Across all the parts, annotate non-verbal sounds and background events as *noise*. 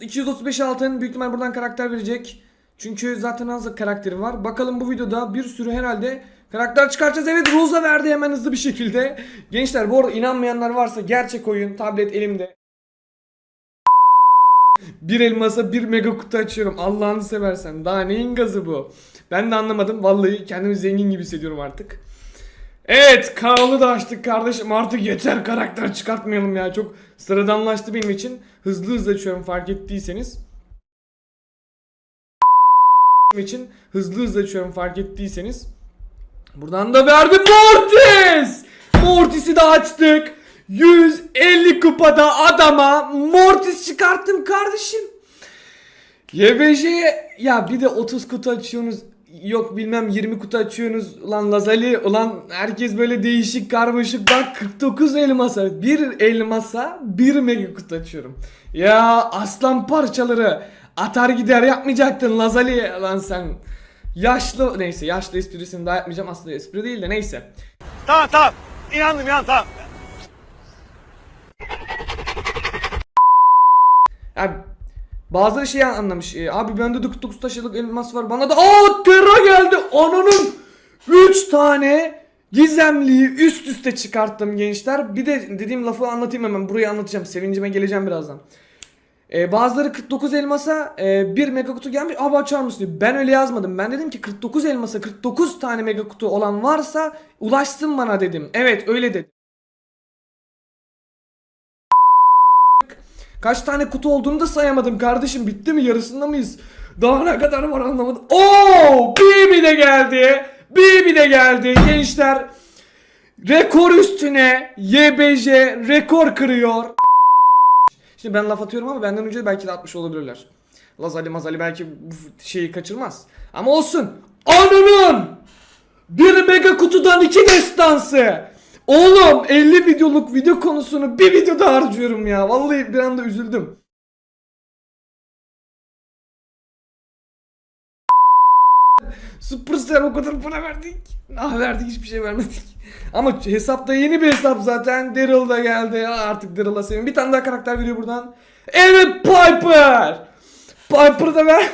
235 altın büyük ihtimal buradan karakter verecek. Çünkü zaten az karakterim var. Bakalım bu videoda bir sürü herhalde karakter çıkartacağız. Evet Rosa verdi hemen hızlı bir şekilde. Gençler bu arada inanmayanlar varsa gerçek oyun tablet elimde. Bir elmasa bir mega kutu açıyorum. Allah'ını seversen. Daha neyin gazı bu? Ben de anlamadım. Vallahi kendimi zengin gibi hissediyorum artık. Evet kanalı da açtık kardeşim. Artık yeter karakter çıkartmayalım ya. Çok sıradanlaştı benim için. Hızlı hızlı açıyorum fark ettiyseniz. Benim için hızlı hızlı açıyorum fark ettiyseniz. Buradan da verdim Mortis. Mortis'i de açtık. 150 kupada adama Mortis çıkarttım kardeşim. YBJ ya bir de 30 kutu açıyorsunuz. Yok bilmem 20 kutu açıyorsunuz. Ulan Lazali ulan herkes böyle değişik karmaşık. Bak 49 elmasa bir elmasa bir mega kutu açıyorum. Ya aslan parçaları atar gider yapmayacaktın Lazali lan sen. Yaşlı neyse yaşlı esprisini daha yapmayacağım aslında espri değil de neyse. Tamam tamam. İnandım inan tamam. Ya bazıları şey anlamış. e, abi bende de 49 taşlık elmas var. Bana da aa Terra geldi. Ananın 3 tane gizemliyi üst üste çıkarttım gençler. Bir de dediğim lafı anlatayım hemen. Burayı anlatacağım. Sevincime geleceğim birazdan. E, bazıları 49 elmasa e, bir mega kutu gelmiş. Abi açar mısın diyor. Ben öyle yazmadım. Ben dedim ki 49 elmasa 49 tane mega kutu olan varsa ulaşsın bana dedim. Evet öyle dedim. Kaç tane kutu olduğunu da sayamadım kardeşim. Bitti mi? Yarısında mıyız? Daha ne kadar var anlamadım. Oo! Bibi de geldi. Bibi de geldi. Gençler rekor üstüne YBJ rekor kırıyor. Şimdi ben laf atıyorum ama benden önce belki de atmış olabilirler. Lazali mazali belki bu şeyi kaçırmaz. Ama olsun. Ananın! Bir mega kutudan iki destansı. Oğlum 50 videoluk video konusunu bir videoda harcıyorum ya. Vallahi bir anda üzüldüm. Superstar o kadar para verdik. Ah verdik hiçbir şey vermedik. Ama hesapta yeni bir hesap zaten. Daryl da geldi. Artık Daryl'a sevin. Bir tane daha karakter veriyor buradan. Evet Piper. Piper'ı da ver.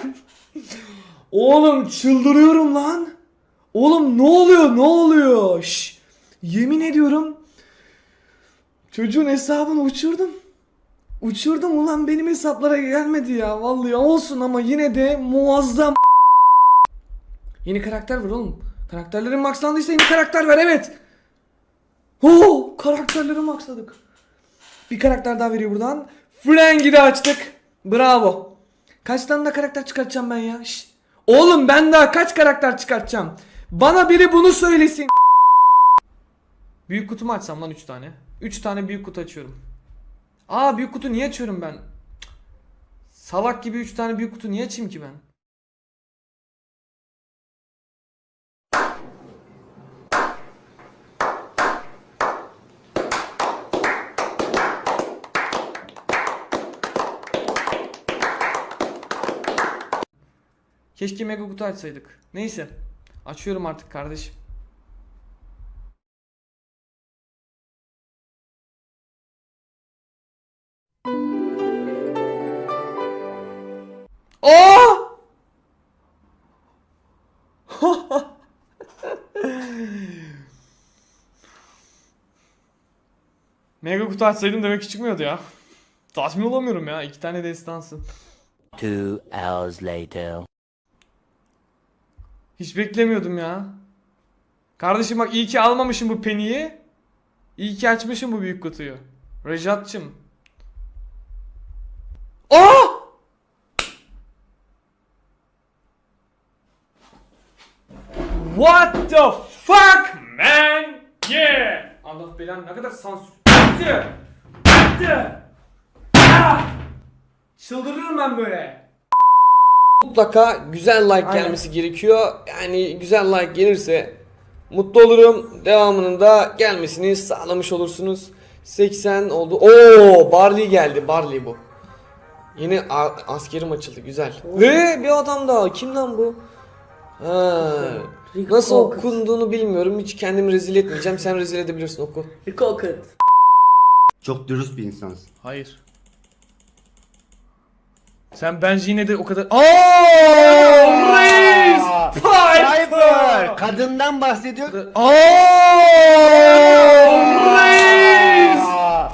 Oğlum çıldırıyorum lan. Oğlum ne oluyor ne oluyor? Şş. Yemin ediyorum. Çocuğun hesabını uçurdum. Uçurdum ulan benim hesaplara gelmedi ya. Vallahi olsun ama yine de muazzam. Yeni karakter var oğlum. Karakterlerin maxlandıysa yeni karakter ver evet. Oo, karakterleri maxladık. Bir karakter daha veriyor buradan. Frank'i de açtık. Bravo. Kaç tane daha karakter çıkartacağım ben ya? Şşt. Oğlum ben daha kaç karakter çıkartacağım? Bana biri bunu söylesin. Büyük kutumu açsam lan 3 tane. 3 tane büyük kutu açıyorum. Aa büyük kutu niye açıyorum ben? Salak gibi 3 tane büyük kutu niye açayım ki ben? Keşke mega kutu açsaydık. Neyse. Açıyorum artık kardeşim. Oh! *laughs* Mega kutu açsaydım demek ki çıkmıyordu ya. Tatmin olamıyorum ya. iki tane destansı. Two hours later. Hiç beklemiyordum ya. Kardeşim bak iyi ki almamışım bu peniyi. İyi ki açmışım bu büyük kutuyu. Rejatçım. Oh! What the fuck man? Yeah! Allah belanı ne kadar sansür. Bitti! Bitti! Ah! Çıldırırım ben böyle. Mutlaka güzel like Aynen. gelmesi gerekiyor. Yani güzel like gelirse mutlu olurum. Devamının da gelmesini sağlamış olursunuz. 80 oldu. Oo, Barley geldi. Barley bu. Yeni askerim açıldı. Güzel. Ve bir adam daha. Kim lan bu? Ha. Rick Nasıl Rocket. okunduğunu bilmiyorum. Hiç kendimi rezil etmeyeceğim. Sen rezil edebilirsin oku. Rocket. Çok dürüst bir insansın. Hayır. Sen bence yine de o kadar... Aaaa! Reis! Piper! Kadından bahsediyor. Aaaa! Reis!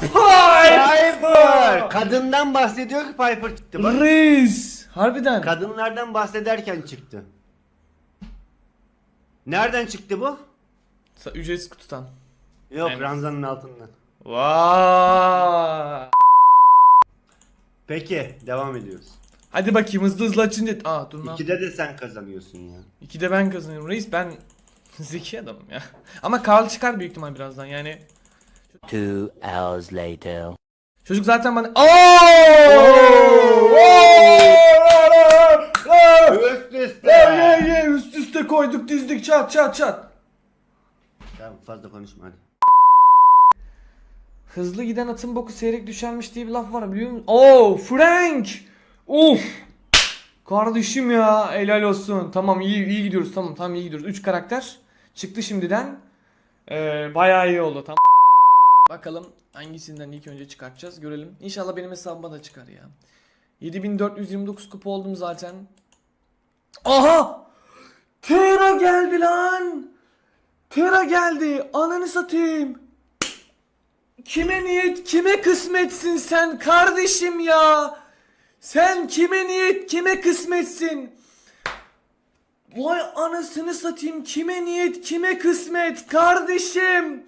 Piper! Piper! Kadından bahsediyor ki Piper çıktı bak. Reis! Harbiden. Kadınlardan bahsederken çıktı. Nereden çıktı bu? Sa- Ücretsiz kutudan. Yok Aynen. ranzanın altından. Vay! Peki devam ediyoruz. Hadi bakayım hızlı hızlı açınca... Aa dur lan. İkide de sen kazanıyorsun ya. İkide ben kazanıyorum. Reis ben *laughs* zeki adamım ya. Ama Karl çıkar büyük ihtimal birazdan yani. Two hours later. Çocuk zaten bana... Üst üste. Üst üste koyduk dizdik çat çat çat. Tamam fazla konuşma hadi. Hızlı giden atın boku seyrek düşermiş diye bir laf var biliyor musun? Oo Frank! Uf! Kardeşim ya helal olsun. Tamam iyi iyi gidiyoruz tamam tamam iyi gidiyoruz. 3 karakter çıktı şimdiden. Ee, bayağı iyi oldu tamam. Bakalım hangisinden ilk önce çıkartacağız görelim. İnşallah benim hesabıma da çıkar ya. 7429 kupa oldum zaten. Aha! Tera geldi lan! Tera geldi. Ananı satayım. Kime niyet, kime kısmetsin sen kardeşim ya? Sen kime niyet, kime kısmetsin? Vay anasını satayım. Kime niyet, kime kısmet kardeşim?